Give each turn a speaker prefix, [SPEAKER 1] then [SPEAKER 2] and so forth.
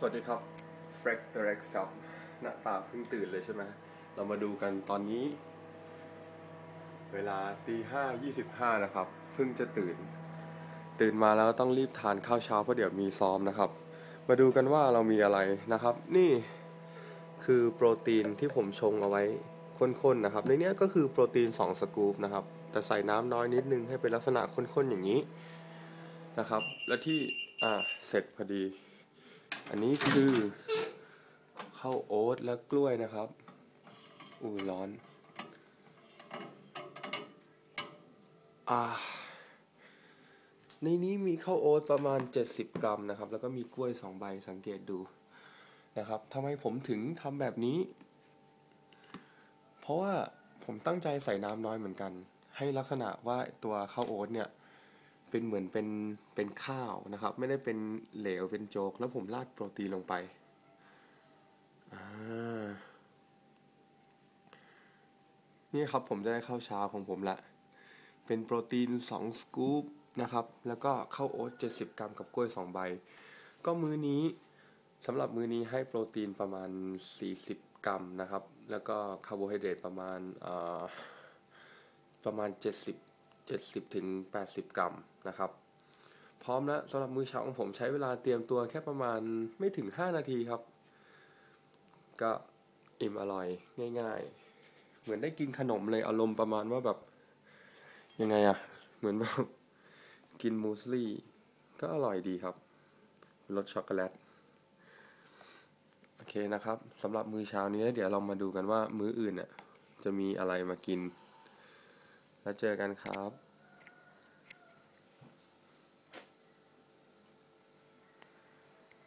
[SPEAKER 1] สวัสดีครับ f r e k the Rex ครับหน้าตาเพิ่งตื่นเลยใช่ไหม เรามาดูกันตอนนี้ เวลาตีห้ายี่สิบห้านะครับ เพิ่งจะตื่น ตื่นมาแล้วต้องรีบทานข้าวเช้าเพราะเดี๋ยวมีซ้อมนะครับ มาดูกันว่าเรามีอะไรนะครับ นี่คือโปรตีนที่ผมชงเอาไว้ข้นๆนะครับ ในเนี้ยก็คือโปรตีน 2 สกู๊ปนะครับ แต่ใส่น้ำน้อยนิดนึงให้เป็นลักษณะข้นๆอย่างนี้นะครับ และที่อ่าเสร็จพอดี อันนี้คือข้าวโอ๊ตและกล้วยนะครับอุ้ยร้อน อ่า ในนี้มีข้าวโอ๊ตประมาณ 70 กรัมนะครับ แล้วก็มีกล้วย 2 ใบสังเกตดูนะครับทำไมผมถึงทำแบบนี้ เพราะว่าผมตั้งใจใส่น้ำน้อยเหมือนกัน ให้ลักษณะว่าตัวข้าวโอ๊ตเนี่ย เป็นเหมือนเป็นเป็นข้าวนะครับ ไม่ได้เป็นเหลวเป็นโจก แล้วผมราดโปรตีนลงไปนี่ครับผมจะได้ข้าวเช้าของผมละ เป็นโปรตีน 2 สกู๊ปนะครับ แล้วก็ข้าวโอ๊ต70 กรัมกับกล้วย 2 ใบ ก็มื้อนี้สำหรับมื้อนี้ให้โปรตีนประมาณ 40 กรัมนะครับ แล้วก็คาร์โบไฮเดรตประมาณประมาณ 70 70ถึง80 กรัมนะครับ พร้อมแล้วสำหรับมื้อเช้าของผมใช้เวลาเตรียมตัวแค่ประมาณไม่ถึง 5 นาทีครับ ก็อิ่มอร่อยง่ายๆ เหมือนได้กินขนมเลยอารมณ์ประมาณว่าแบบ ยังไงอะเหมือนแบบกินมูสลี่ ก็อร่อยดีครับรสช็อกโกแลตโอเคนะครับสำหรับมื้อเช้านี้เดี๋ยวเรามาดูกันว่ามื้ออื่นน่ะจะมีอะไรมากิน แล้วเจอกันครับ